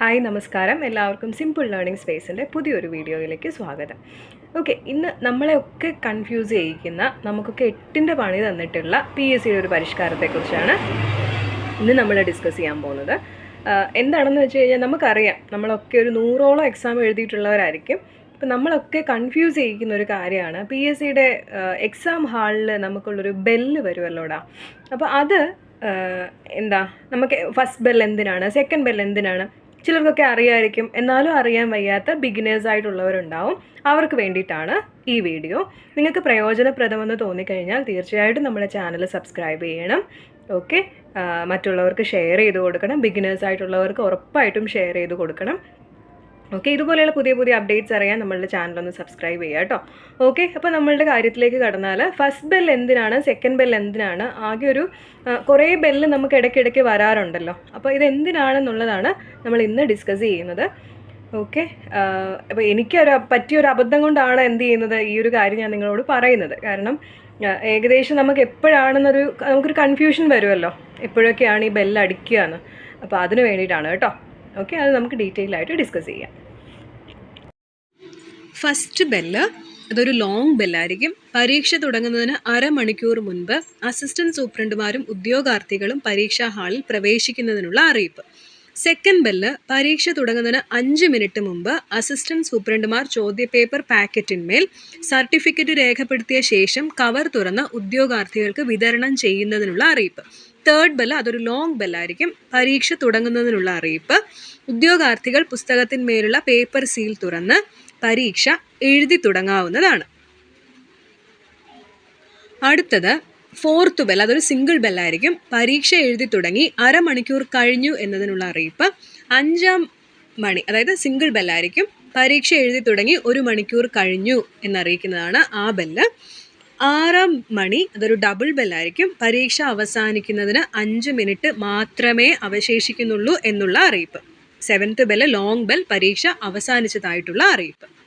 Hi നമസ്കാരം. എല്ലാവർക്കും simple learning സ്പേസിന്റെ പുതിയൊരു വീഡിയോയിലേക്ക് സ്വാഗതം. ഓക്കെ ഇന്ന് നമ്മളെയൊക്കെ കൺഫ്യൂസ് ചെയ്യിക്കുന്ന നമുക്കൊക്കെ എട്ടിന്റെ പണി തന്നിട്ടുള്ള പി എസ് സിയുടെ ഒരു പരിഷ്കാരത്തെക്കുറിച്ചാണ് ഇന്ന് നമ്മൾ ഡിസ്കസ് ചെയ്യാൻ പോകുന്നത്. എന്താണെന്ന് വെച്ച് കഴിഞ്ഞാൽ നമുക്കറിയാം നമ്മളൊക്കെ ഒരു നൂറോളം എക്സാം എഴുതിയിട്ടുള്ളവരായിരിക്കും. അപ്പം നമ്മളൊക്കെ കൺഫ്യൂസ് ചെയ്യിക്കുന്ന ഒരു കാര്യമാണ് പി എസ് സിയുടെ എക്സാം ഹാളിൽ നമുക്കുള്ളൊരു ബെല്ല് വരുമല്ലോടാ. അപ്പോൾ അത് എന്താ നമുക്ക് ഫസ്റ്റ് ബെൽ എന്തിനാണ് സെക്കൻഡ് ബെൽ എന്തിനാണ്? ചിലർക്കൊക്കെ അറിയായിരിക്കും എന്നാലും അറിയാൻ വയ്യാത്ത ബിഗിനേഴ്സ് ആയിട്ടുള്ളവരുണ്ടാവും. അവർക്ക് വേണ്ടിയിട്ടാണ് ഈ വീഡിയോ നിങ്ങൾക്ക് പ്രയോജനപ്രദമെന്ന് തോന്നിക്കഴിഞ്ഞാൽ തീർച്ചയായിട്ടും നമ്മുടെ ചാനൽ സബ്സ്ക്രൈബ് ചെയ്യണം. ഓക്കെ മറ്റുള്ളവർക്ക് ഷെയർ ചെയ്ത് കൊടുക്കണം. ബിഗിനേഴ്സ് ആയിട്ടുള്ളവർക്ക് ഉറപ്പായിട്ടും ഷെയർ ചെയ്ത് കൊടുക്കണം. ഓക്കെ ഇതുപോലെയുള്ള പുതിയ പുതിയ അപ്ഡേറ്റ്സ് അറിയാൻ നമ്മളുടെ ചാനൽ ഒന്ന് സബ്സ്ക്രൈബ് ചെയ്യുക കേട്ടോ. ഓക്കെ അപ്പോൾ നമ്മളുടെ കാര്യത്തിലേക്ക് കടന്നാൽ ഫസ്റ്റ് ബെൽ എന്തിനാണ് സെക്കൻഡ് ബെൽ എന്തിനാണ് ആകെ ഒരു കുറേ ബെല്ല് നമുക്ക് ഇടയ്ക്കിടയ്ക്ക് വരാറുണ്ടല്ലോ. അപ്പോൾ ഇത് എന്തിനാണെന്നുള്ളതാണ് നമ്മൾ ഇന്ന് ഡിസ്കസ് ചെയ്യുന്നത്. ഓക്കെ അപ്പോൾ എനിക്കൊരു പറ്റിയൊരു അബദ്ധം കൊണ്ടാണ് എന്ത് ചെയ്യുന്നത് ഈ ഒരു കാര്യം ഞാൻ നിങ്ങളോട് പറയുന്നത്. കാരണം ഏകദേശം നമുക്ക് എപ്പോഴാണെന്നൊരു നമുക്കൊരു കൺഫ്യൂഷൻ വരുമല്ലോ. എപ്പോഴൊക്കെയാണ് ഈ ബെല്ല് അടിക്കുക എന്ന്. അപ്പോൾ അതിന് വേണ്ടിയിട്ടാണ് കേട്ടോ. ഓക്കെ അത് നമുക്ക് ഡീറ്റെയിൽ ആയിട്ട് ഡിസ്കസ് ചെയ്യാം. ഫസ്റ്റ് ബെല്ല് അതൊരു ലോങ് ബെല്ലായിരിക്കും പരീക്ഷ തുടങ്ങുന്നതിന് അരമണിക്കൂർ മുൻപ് അസിസ്റ്റന്റ് സൂപ്രണ്ടുമാരും ഉദ്യോഗാർത്ഥികളും പരീക്ഷാ ഹാളിൽ പ്രവേശിക്കുന്നതിനുള്ള അറിയിപ്പ്. സെക്കൻഡ് ബെല്ല് പരീക്ഷ തുടങ്ങുന്നതിന് അഞ്ച് മിനിറ്റ് മുമ്പ് അസിസ്റ്റന്റ് സൂപ്രണ്ടുമാർ ചോദ്യപേപ്പർ പാക്കറ്റിന്മേൽ സർട്ടിഫിക്കറ്റ് രേഖപ്പെടുത്തിയ ശേഷം കവർ തുറന്ന് ഉദ്യോഗാർത്ഥികൾക്ക് വിതരണം ചെയ്യുന്നതിനുള്ള അറിയിപ്പ്. തേർഡ് ബെല്ല് അതൊരു ലോങ് ബെല്ലായിരിക്കും. പരീക്ഷ തുടങ്ങുന്നതിനുള്ള അറിയിപ്പ്. ഉദ്യോഗാർത്ഥികൾ പുസ്തകത്തിന്മേലുള്ള പേപ്പർ സീൽ തുറന്ന് പരീക്ഷ എഴുതി തുടങ്ങാവുന്നതാണ്. അടുത്തത് ഫോർത്ത് ബെൽ അതൊരു സിംഗിൾ ബെല്ലായിരിക്കും. പരീക്ഷ എഴുതി തുടങ്ങി അരമണിക്കൂർ കഴിഞ്ഞു എന്നതിനുള്ള അറിയിപ്പ്. അഞ്ചാം മണി അതായത് സിംഗിൾ ബെല്ലായിരിക്കും. പരീക്ഷ എഴുതി തുടങ്ങി ഒരു മണിക്കൂർ കഴിഞ്ഞു എന്നറിയിക്കുന്നതാണ് ആ ബെല്ല്. ആറാം മണി അതൊരു ഡബിൾ ബെല്ലായിരിക്കും. പരീക്ഷ അവസാനിക്കുന്നതിന് അഞ്ച് മിനിറ്റ് മാത്രമേ അവശേഷിക്കുന്നുള്ളൂ എന്നുള്ള അറിയിപ്പ്. സെവൻത്ത് ബെല്ല് ലോങ് ബെൽ പരീക്ഷ അവസാനിച്ചതായിട്ടുള്ള അറിയിപ്പ്.